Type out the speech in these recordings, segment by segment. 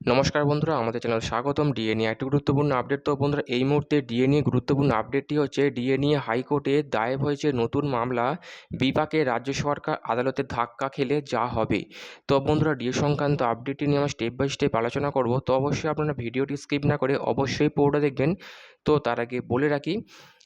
নমস্কার বন্ধুরা, আমাদের চ্যানেল স্বাগতম ডিএ নিয়ে একটি গুরুত্বপূর্ণ আপডেট তো বন্ধুরা, এই মুহূর্তে ডিএ নিয়ে গুরুত্বপূর্ণ আপডেটটি হচ্ছে ডিএ নিয়ে হাইকোর্টে দায়ের হয়েছে নতুন মামলা বিপাকে রাজ্য সরকার আদালতে ধাক্কা খেলে যা হবে। তো বন্ধুরা ডিএ সংক্রান্ত আপডেটটি নিয়ে আমরা স্টেপ বাই স্টেপ আলোচনা করব। তো অবশ্যই আপনারা ভিডিওটি স্কিপ না করে অবশ্যই পুরোটা দেখবেন। তো তার আগে বলে রাখি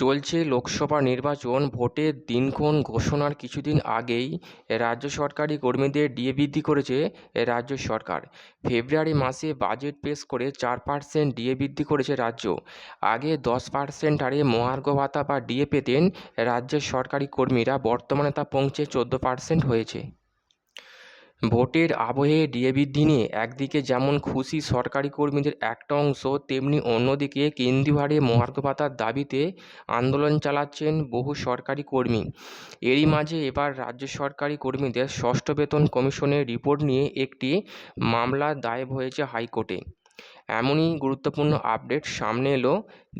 চলছে লোকসভা নির্বাচন ভোটের দিনক্ষণ ঘোষণার কিছুদিন আগেই রাজ্য সরকারি কর্মীদের ডিএ বৃদ্ধি করেছে রাজ্য সরকার। ফেব্রুয়ারি মাসে বাজেট পেশ করে চার পার্সেন্ট ডিএ বৃদ্ধি করেছে রাজ্য। আগে দশ পার্সেন্ট হারে মহার্ঘ ভাতা বা ডিএ পেতেন রাজ্যের সরকারি কর্মীরা, বর্তমানে তা পৌঁছে চোদ্দ পার্সেন্ট হয়েছে। ভোটের আবহে ডিএবির দিনে একদিকে যেমন খুশি সরকারি কর্মীদের একটা অংশ, তেমনি অন্যদিকে কেন্দ্রীয় হারে দাবিতে আন্দোলন চালাচ্ছেন বহু সরকারি কর্মী। এরই মাঝে এবার রাজ্য সরকারি কর্মীদের ষষ্ঠ বেতন কমিশনের রিপোর্ট নিয়ে একটি মামলা দায়ের হয়েছে হাইকোর্টে। এমনই গুরুত্বপূর্ণ আপডেট সামনে এলো।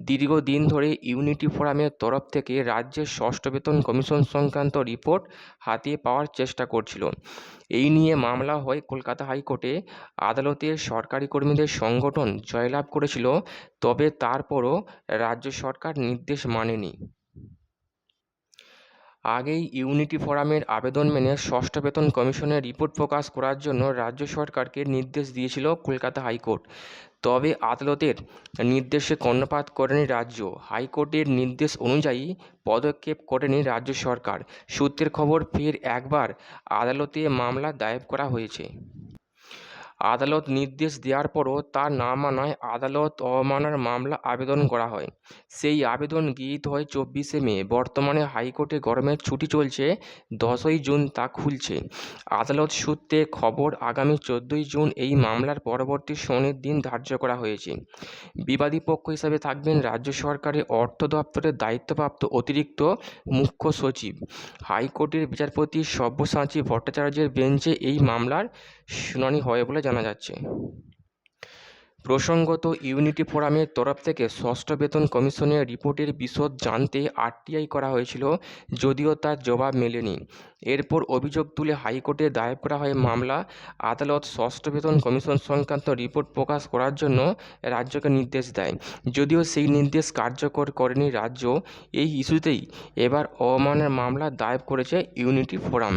দীর্ঘদিন ধরে ইউনিটি ফোরামের তরফ থেকে রাজ্যের ষষ্ঠ বেতন কমিশন সংক্রান্ত রিপোর্ট হাতিয়ে পাওয়ার চেষ্টা করছিল। এই নিয়ে মামলা হয় কলকাতা হাইকোর্টে। আদালতে সরকারি কর্মীদের সংগঠন জয়লাভ করেছিল, তবে তারপরও রাজ্য সরকার নির্দেশ মানেনি। আগেই ইউনিটি ফোরামের আবেদন মেনে ষষ্ঠ বেতন কমিশনের রিপোর্ট প্রকাশ করার জন্য রাজ্য সরকারকে নির্দেশ দিয়েছিল কলকাতা হাইকোর্ট। তবে আদালতের নির্দেশে কর্ণপাত করেনি রাজ্য। হাইকোর্টের নির্দেশ অনুযায়ী পদক্ষেপ করেনি রাজ্য সরকার। সূত্রের খবর, ফের একবার আদালতে মামলা দায়ের করা হয়েছে। আদালত নির্দেশ দেওয়ার পরও তা না মানায় আদালত অবমাননার মামলা আবেদন করা হয়। সেই আবেদন গৃহীত হয় চব্বিশে মে। বর্তমানে হাইকোর্টে গরমের ছুটি চলছে, দশই জুন তা খুলছে। আদালত সূত্রে খবর, আগামী চোদ্দোই জুন এই মামলার পরবর্তী শুনানির দিন ধার্য করা হয়েছে। বিবাদী পক্ষ হিসাবে থাকবেন রাজ্য সরকারের অর্থ দপ্তরের দায়িত্বপ্রাপ্ত অতিরিক্ত মুখ্য সচিব। হাইকোর্টের বিচারপতি সব্যসাচী ভট্টাচার্যের বেঞ্চে এই মামলার শুনানি হয় বলে জানা যাচ্ছে। প্রসঙ্গত, ইউনিটি ফোরামের তরফ থেকে ষষ্ঠ বেতন কমিশনের রিপোর্টের বিশদ জানতে আরটিআই করা হয়েছিল, যদিও তার জবাব মেলেনি। এরপর অভিযোগ তুলে হাইকোর্টে দায়ের করা হয় মামলা। আদালত ষষ্ঠ বেতন কমিশন সংক্রান্ত রিপোর্ট প্রকাশ করার জন্য রাজ্যকে নির্দেশ দেয়। যদিও সেই নির্দেশ কার্যকর করেনি রাজ্য, এই ইস্যুতেই এবার অবমাননার মামলা দায়ের করেছে ইউনিটি ফোরাম।